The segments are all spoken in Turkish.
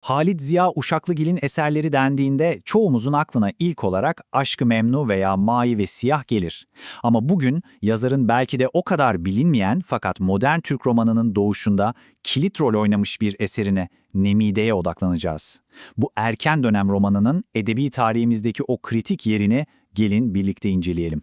Halit Ziya Uşaklıgil'in eserleri dendiğinde çoğumuzun aklına ilk olarak Aşk-ı Memnu veya Mavi ve Siyah gelir. Ama bugün yazarın belki de o kadar bilinmeyen fakat modern Türk romanının doğuşunda kilit rol oynamış bir eserine Nemide'ye odaklanacağız. Bu erken dönem romanının edebi tarihimizdeki o kritik yerini gelin birlikte inceleyelim.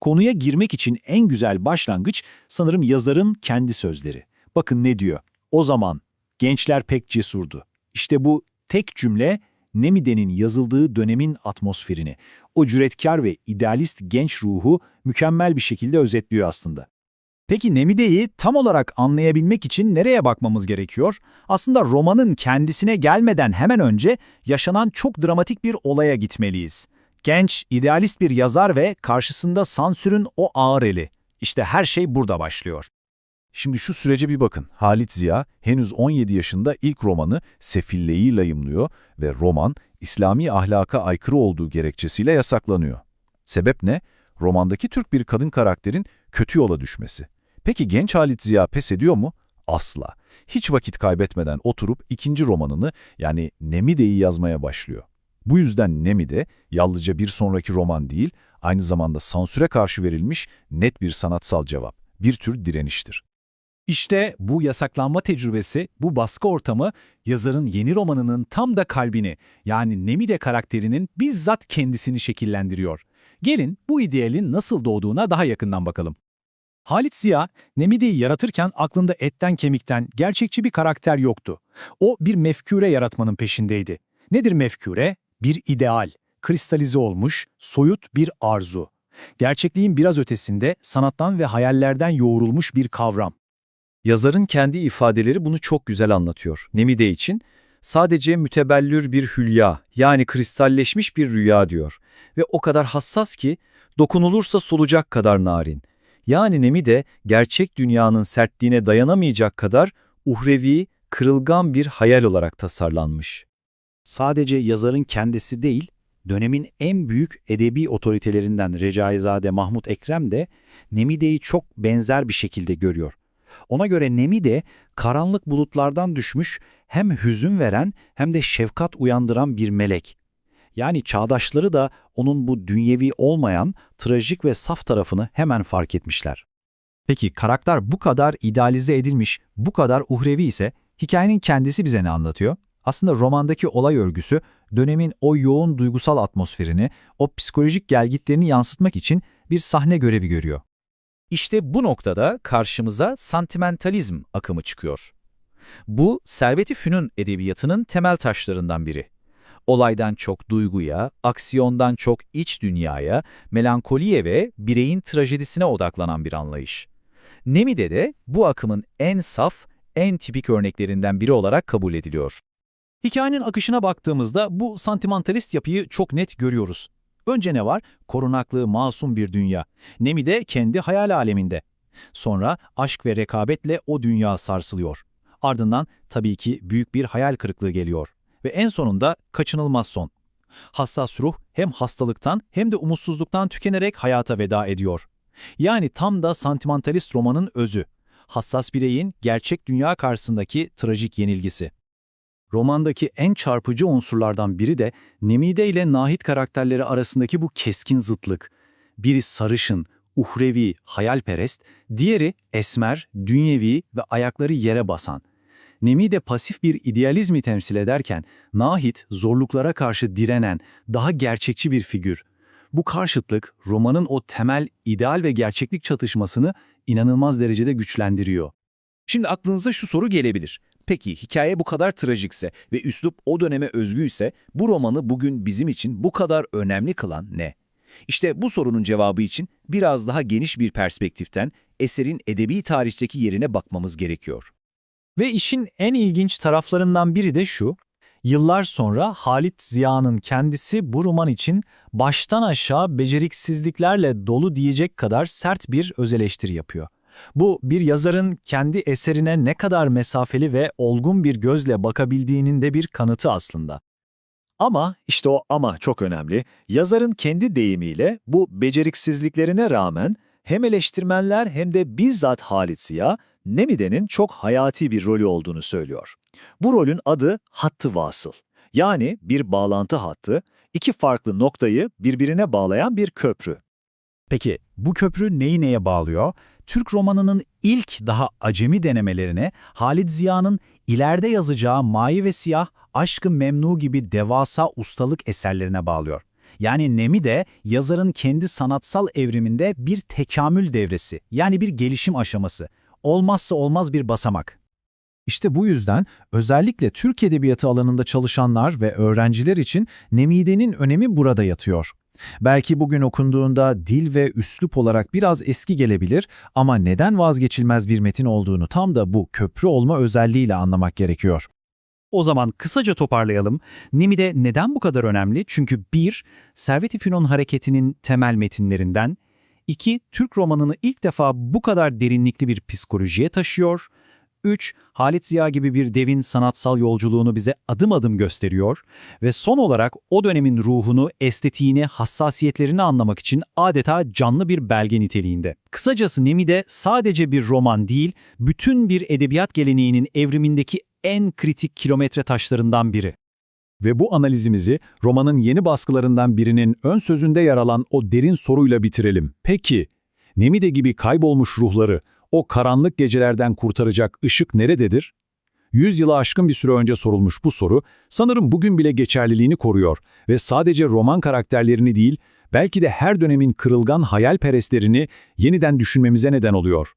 Konuya girmek için en güzel başlangıç sanırım yazarın kendi sözleri. Bakın ne diyor. O zaman gençler pek cesurdu. İşte bu tek cümle Nemide'nin yazıldığı dönemin atmosferini, o cüretkar ve idealist genç ruhu mükemmel bir şekilde özetliyor aslında. Peki Nemide'yi tam olarak anlayabilmek için nereye bakmamız gerekiyor? Aslında romanın kendisine gelmeden hemen önce yaşanan çok dramatik bir olaya gitmeliyiz. Genç, idealist bir yazar ve karşısında sansürün o ağır eli. İşte her şey burada başlıyor. Şimdi şu sürece bir bakın. Halit Ziya henüz 17 yaşında ilk romanı Sefille'yi yayımlıyor ve roman İslami ahlaka aykırı olduğu gerekçesiyle yasaklanıyor. Sebep ne? Romandaki Türk bir kadın karakterin kötü yola düşmesi. Peki genç Halit Ziya pes ediyor mu? Asla. Hiç vakit kaybetmeden oturup ikinci romanını yani Nemide'yi yazmaya başlıyor. Bu yüzden Nemide yalnızca bir sonraki roman değil, aynı zamanda sansüre karşı verilmiş net bir sanatsal cevap, bir tür direniştir. İşte bu yasaklanma tecrübesi, bu baskı ortamı yazarın yeni romanının tam da kalbini yani Nemide karakterinin bizzat kendisini şekillendiriyor. Gelin bu idealin nasıl doğduğuna daha yakından bakalım. Halit Ziya, Nemide'yi yaratırken aklında etten kemikten gerçekçi bir karakter yoktu. O bir mefkure yaratmanın peşindeydi. Nedir mefkure? Bir ideal, kristalize olmuş, soyut bir arzu. Gerçekliğin biraz ötesinde sanattan ve hayallerden yoğrulmuş bir kavram. Yazarın kendi ifadeleri bunu çok güzel anlatıyor. Nemide için sadece mütebellür bir hülya yani kristalleşmiş bir rüya diyor. Ve o kadar hassas ki dokunulursa solacak kadar narin. Yani Nemide gerçek dünyanın sertliğine dayanamayacak kadar uhrevi, kırılgan bir hayal olarak tasarlanmış. Sadece yazarın kendisi değil, dönemin en büyük edebi otoritelerinden Recaizade Mahmut Ekrem de Nemide'yi çok benzer bir şekilde görüyor. Ona göre Nemide, karanlık bulutlardan düşmüş, hem hüzün veren hem de şefkat uyandıran bir melek. Yani çağdaşları da onun bu dünyevi olmayan, trajik ve saf tarafını hemen fark etmişler. Peki karakter bu kadar idealize edilmiş, bu kadar uhrevi ise hikayenin kendisi bize ne anlatıyor? Aslında romandaki olay örgüsü dönemin o yoğun duygusal atmosferini, o psikolojik gelgitlerini yansıtmak için bir sahne görevi görüyor. İşte bu noktada karşımıza santimentalizm akımı çıkıyor. Bu, Servet-i Fünun edebiyatının temel taşlarından biri. Olaydan çok duyguya, aksiyondan çok iç dünyaya, melankoliye ve bireyin trajedisine odaklanan bir anlayış. Nemide de bu akımın en saf, en tipik örneklerinden biri olarak kabul ediliyor. Hikayenin akışına baktığımızda bu santimentalist yapıyı çok net görüyoruz. Önce ne var? Korunaklı, masum bir dünya. Nemide kendi hayal aleminde. Sonra aşk ve rekabetle o dünya sarsılıyor. Ardından tabii ki büyük bir hayal kırıklığı geliyor. Ve en sonunda kaçınılmaz son. Hassas ruh hem hastalıktan hem de umutsuzluktan tükenerek hayata veda ediyor. Yani tam da santimentalist romanın özü. Hassas bireyin gerçek dünya karşısındaki trajik yenilgisi. Romandaki en çarpıcı unsurlardan biri de Nemide ile Nahit karakterleri arasındaki bu keskin zıtlık. Biri sarışın, uhrevi, hayalperest, diğeri esmer, dünyevi ve ayakları yere basan. Nemide pasif bir idealizmi temsil ederken Nahit zorluklara karşı direnen, daha gerçekçi bir figür. Bu karşıtlık romanın o temel ideal ve gerçeklik çatışmasını inanılmaz derecede güçlendiriyor. Şimdi aklınıza şu soru gelebilir. Peki hikaye bu kadar trajikse ve üslup o döneme özgüyse bu romanı bugün bizim için bu kadar önemli kılan ne? İşte bu sorunun cevabı için biraz daha geniş bir perspektiften eserin edebi tarihteki yerine bakmamız gerekiyor. Ve işin en ilginç taraflarından biri de şu. Yıllar sonra Halit Ziya'nın kendisi bu roman için baştan aşağı beceriksizliklerle dolu diyecek kadar sert bir öz eleştiri yapıyor. Bu bir yazarın kendi eserine ne kadar mesafeli ve olgun bir gözle bakabildiğinin de bir kanıtı aslında. Ama işte o ama çok önemli. Yazarın kendi deyimiyle bu beceriksizliklerine rağmen hem eleştirmenler hem de bizzat Halit Ziya Nemide'nin çok hayati bir rolü olduğunu söylüyor. Bu rolün adı hattı vasıl. Yani bir bağlantı hattı, iki farklı noktayı birbirine bağlayan bir köprü. Peki bu köprü neyi neye bağlıyor? Türk romanının ilk daha acemi denemelerine Halit Ziya'nın ileride yazacağı Mavi ve Siyah, Aşkı Memnu gibi devasa ustalık eserlerine bağlıyor. Yani Nemi de yazarın kendi sanatsal evriminde bir tekamül devresi, yani bir gelişim aşaması. Olmazsa olmaz bir basamak. İşte bu yüzden özellikle Türk Edebiyatı alanında çalışanlar ve öğrenciler için Nemide'nin önemi burada yatıyor. Belki bugün okunduğunda dil ve üslup olarak biraz eski gelebilir ama neden vazgeçilmez bir metin olduğunu tam da bu köprü olma özelliğiyle anlamak gerekiyor. O zaman kısaca toparlayalım. Nemide neden bu kadar önemli? Çünkü 1. Servet-i Fünun hareketinin temel metinlerinden. 2. Türk romanını ilk defa bu kadar derinlikli bir psikolojiye taşıyor. 3. Halit Ziya gibi bir devin sanatsal yolculuğunu bize adım adım gösteriyor. Ve son olarak o dönemin ruhunu, estetiğini, hassasiyetlerini anlamak için adeta canlı bir belge niteliğinde. Kısacası Nemide sadece bir roman değil, bütün bir edebiyat geleneğinin evrimindeki en kritik kilometre taşlarından biri. Ve bu analizimizi romanın yeni baskılarından birinin ön sözünde yer alan o derin soruyla bitirelim. Peki, Nemide gibi kaybolmuş ruhları o karanlık gecelerden kurtaracak ışık nerededir? Yüz yılı aşkın bir süre önce sorulmuş bu soru sanırım bugün bile geçerliliğini koruyor ve sadece roman karakterlerini değil, belki de her dönemin kırılgan hayalperestlerini yeniden düşünmemize neden oluyor.